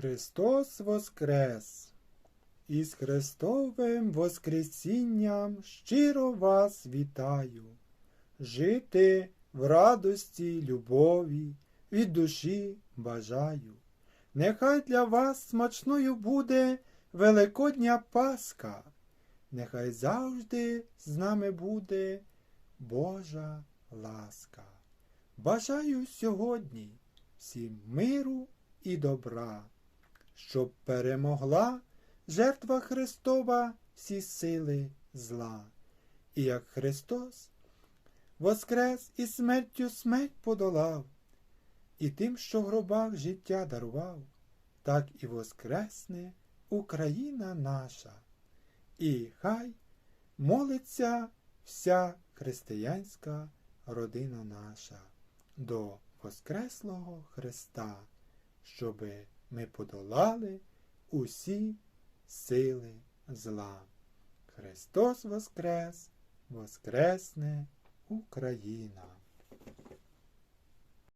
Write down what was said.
Христос Воскрес! Із Христовим Воскресінням щиро вас вітаю. Жити в радості, любові, від душі бажаю. Нехай для вас смачною буде Великодня Пасха. Нехай завжди з нами буде Божа ласка. Бажаю сьогодні всім миру і добра, щоб перемогла жертва Христова всі сили зла. І як Христос воскрес і смертю смерть подолав, і тим, що в гробах життя дарував, так і воскресне Україна наша. І хай молиться вся християнська родина наша до Воскреслого Христа, щоби ми подолали усі сили зла. Христос Воскрес, Воскресне Україна!